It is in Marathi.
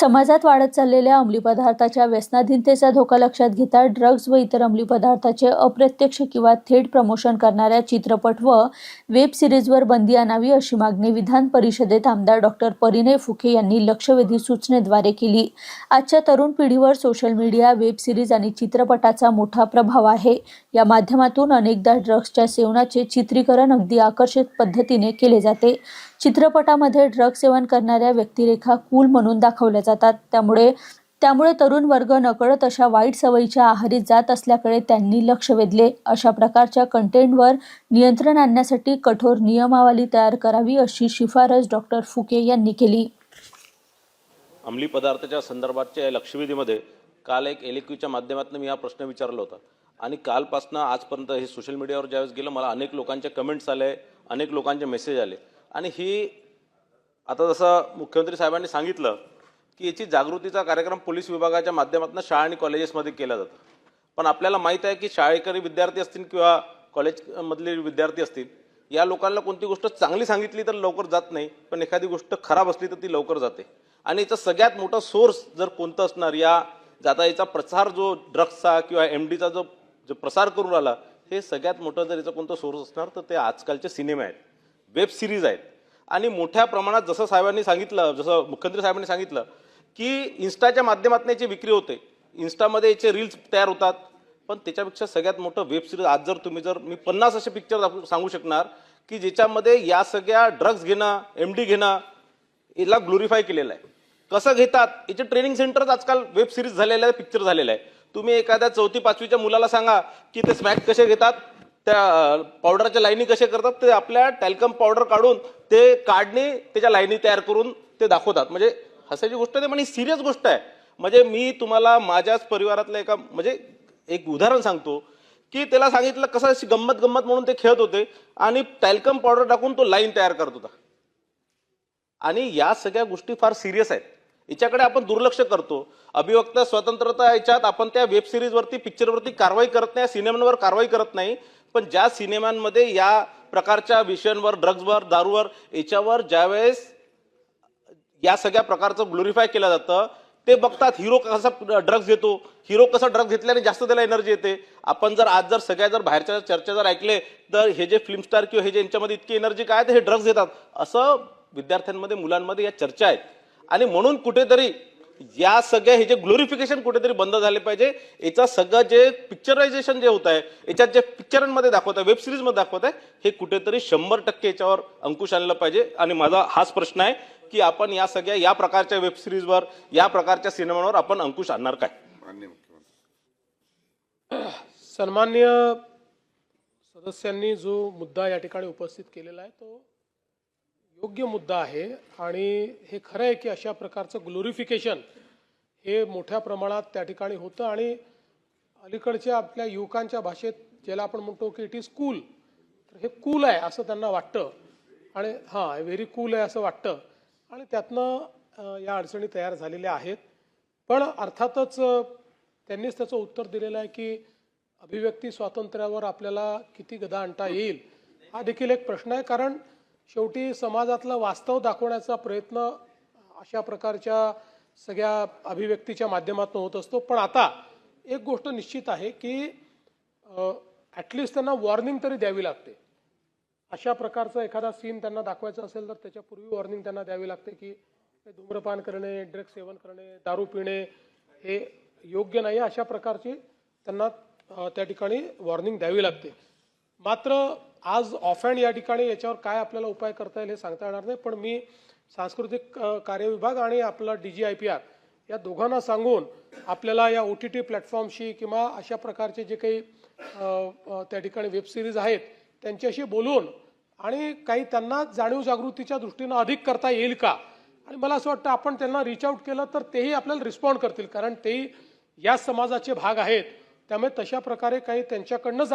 समाजात वाढत चाललेल्या अंमली पदार्थाच्या व्यसनाधीनतेचा धोका लक्षात घेता ड्रग्ज व इतर अंमली पदार्थाचे अप्रत्यक्ष किंवा थेट प्रमोशन करणाऱ्या चित्रपट व वेब सिरीजवर बंदी आणावी अशी मागणी विधान परिषदेत आमदार डॉक्टर परिणय फुके यांनी लक्षवेधी सूचनेद्वारे केली. आजच्या तरुण पिढीवर सोशल मीडिया वेब सिरीज आणि चित्रपटाचा मोठा प्रभाव आहे. या माध्यमातून अनेकदा ड्रग्सच्या सेवनाचे चित्रीकरण अगदी आकर्षक पद्धतीने केले जाते. चित्रपटामध्ये ड्रग सेवन करणाऱ्या व्यक्तिरेखा कूल म्हणून दाखवल्या जातात. त्यामुळे त्यामुळे तरुण वर्ग नकळत अशा वाईट सवयीच्या आहारी जात असल्याकडे त्यांनी लक्ष वेधले. अशा प्रकारच्या कंटेंटवर नियंत्रण आणण्यासाठी कठोर नियमावली तयार करावी अशी शिफारस डॉक्टर फुके यांनी केली. अंमली पदार्थाच्या संदर्भातच्या या लक्षवेधीमध्ये काल एक एलिक्यूच्या माध्यमातून मी हा प्रश्न विचारला होता. आणि कालपासनं आजपर्यंत हे सोशल मीडियावर ज्यावेळेस गेलं मला अनेक लोकांचे कमेंट्स आले अनेक लोकांचे मेसेज आले. आणि ही आता जसं मुख्यमंत्री साहेबांनी सांगितलं की याची जागृतीचा कार्यक्रम पोलीस विभागाच्या माध्यमातून शाळा आणि कॉलेजेसमध्ये केला जातो. पण आपल्याला माहीत आहे की शाळेकरी विद्यार्थी असतील किंवा कॉलेजमधले विद्यार्थी असतील या लोकांना कोणती गोष्ट चांगली सांगितली तर लवकर जात नाही पण एखादी गोष्ट खराब असली तर ती लवकर जाते. आणि याचा सगळ्यात मोठा सोर्स जर कोणतं असणार या जाता याचा प्रसार जो ड्रग्सचा किंवा एम डीचा जो जो प्रसार करून राहिला हे सगळ्यात मोठं जर याचा कोणतं सोर्स असणार तर ते आजकालचे सिनेमे आहेत. वेब सिरीज आहेत. आणि मोठ्या प्रमाणात जसं साहेबांनी सांगितलं जसं मुख्यमंत्री साहेबांनी सांगितलं की इन्स्टाच्या माध्यमातून याची विक्री होते. इन्स्टामध्ये याचे रील्स तयार होतात. पण त्याच्यापेक्षा सगळ्यात मोठं वेब सिरीज आज जर तुम्ही जर मी पन्नास असे पिक्चर सांगू शकणार की ज्याच्यामध्ये या सगळ्या ड्रग्ज घेणं एम डी घेणं याला ग्लोरीफाय केलेलं आहे. कसं घेतात? याचे ट्रेनिंग सेंटरच आजकाल वेब सिरीज झालेलं आहे पिक्चर झालेलं आहे तुम्ही एखाद्या चौथी पाचवीच्या मुलाला सांगा की ते स्मॅक कसे घेतात? त्या पावडरच्या लाईनी कसे करतात ते आपल्या टॅल्कम पावडर काढून ते काढणे त्याच्या लाईनी तयार करून ते दाखवतात. म्हणजे हसायची गोष्ट नाही पण ही सिरियस गोष्ट आहे. म्हणजे मी तुम्हाला माझ्याच परिवारातल्या एका म्हणजे एक उदाहरण सांगतो की त्याला सांगितलं कसं अशी गंमत गंमत म्हणून ते खेळत होते आणि टॅल्कम पावडर टाकून तो लाईन तयार करत होता. आणि या सगळ्या गोष्टी फार सिरियस आहेत. याच्याकडे आपण दुर्लक्ष करतो. अभिवक्ता स्वतंत्रता याच्यात आपण त्या वेब सिरीजवरती पिक्चरवरती कारवाई करत नाही सिनेमांवर कारवाई करत नाही. पण ज्या सिनेमांमध्ये या प्रकारच्या विषयांवर ड्रग्जवर दारूवर याच्यावर ज्यावेळेस या सगळ्या प्रकारचं ग्लोरीफाय केलं जातं ते बघतात हिरो कसा ड्रग्ज घेतो. हिरो कसा ड्रग्ज घेतल्याने जास्त त्याला एनर्जी येते. आपण जर आज जर सगळ्या जर बाहेरच्या चर्चा जर ऐकले तर हे जे फिल्म स्टार किंवा हे जे यांच्यामध्ये इतकी एनर्जी काय तर हे ड्रग्ज घेतात. असं विद्यार्थ्यांमध्ये मुलांमध्ये या चर्चा आहेत. आणि म्हणून कुठेतरी या सगळ्या हे जे ग्लोरिफिकेशन कुठेतरी बंद झाले पाहिजे याचं सगळं जे पिक्चरायझेशन जे होत आहे याच्यात जे पिक्चरांमध्ये दाखवत आहे वेब सिरीजमध्ये दाखवत आहे हे कुठेतरी शंभर टक्के याच्यावर अंकुश आणलं पाहिजे. आणि माझा हाच प्रश्न आहे की आपण या सगळ्या या प्रकारच्या वेब सिरीजवर या प्रकारच्या सिनेमांवर आपण अंकुश आणणार काय? माननीय मुख्यमंत्री. सन्मान्य सदस्यांनी जो मुद्दा या ठिकाणी उपस्थित केलेला आहे तो योग्य मुद्दा आहे आणि हे खरं आहे की अशा प्रकारचं ग्लोरिफिकेशन हे मोठ्या प्रमाणात त्या ठिकाणी होतं आणि अलीकडच्या आपल्या युवकांच्या भाषेत ज्याला आपण म्हणतो की इट इज कूल तर हे कूल आहे असं त्यांना वाटतं. आणि हां व्हेरी कूल आहे असं वाटतं. आणि त्यातनं या अडचणी तयार झालेल्या आहेत. पण अर्थातच त्यांनीच त्याचं उत्तर दिलेलं आहे की अभिव्यक्ती स्वातंत्र्यावर आपल्याला किती गदा आणता येईल हा देखील एक प्रश्न आहे. कारण शेवटी समाजातलं वास्तव दाखवण्याचा प्रयत्न अशा प्रकारच्या सगळ्या अभिव्यक्तीच्या माध्यमातून होत असतो. पण आता एक गोष्ट निश्चित आहे की ॲटलिस्ट त्यांना वॉर्निंग तरी द्यावी लागते. अशा प्रकारचा एखादा सीन त्यांना दाखवायचा असेल तर त्याच्यापूर्वी वॉर्निंग त्यांना द्यावी लागते की धूम्रपान करणे ड्रग सेवन करणे दारू पिणे हे योग्य नाही अशा प्रकारची त्यांना त्या ठिकाणी वॉर्निंग द्यावी लागते. मात्र आज ऑफ हँड या ठिकाणी याच्यावर काय आपल्याला उपाय करता येईल हे सांगता येणार नाही पण मी सांस्कृतिक कार्य विभाग आणि आपला D G I P R या दोघांना सांगून आपल्याला या ओ टी टी प्लॅटफॉर्मशी किंवा अशा प्रकारचे जे काही त्या ठिकाणी वेब सिरीज आहेत त्यांच्याशी बोलून आणि काही त्यांना जाणीव जागृतीच्या दृष्टीनं अधिक करता येईल का? आणि मला असं वाटतं आपण त्यांना रिच आउट केलं तर तेही आपल्याला रिस्पॉन्ड करतील कारण तेही या समाजाचे भाग आहेत. त्यामुळे तशा प्रकारे काही त्यांच्याकडनं जाण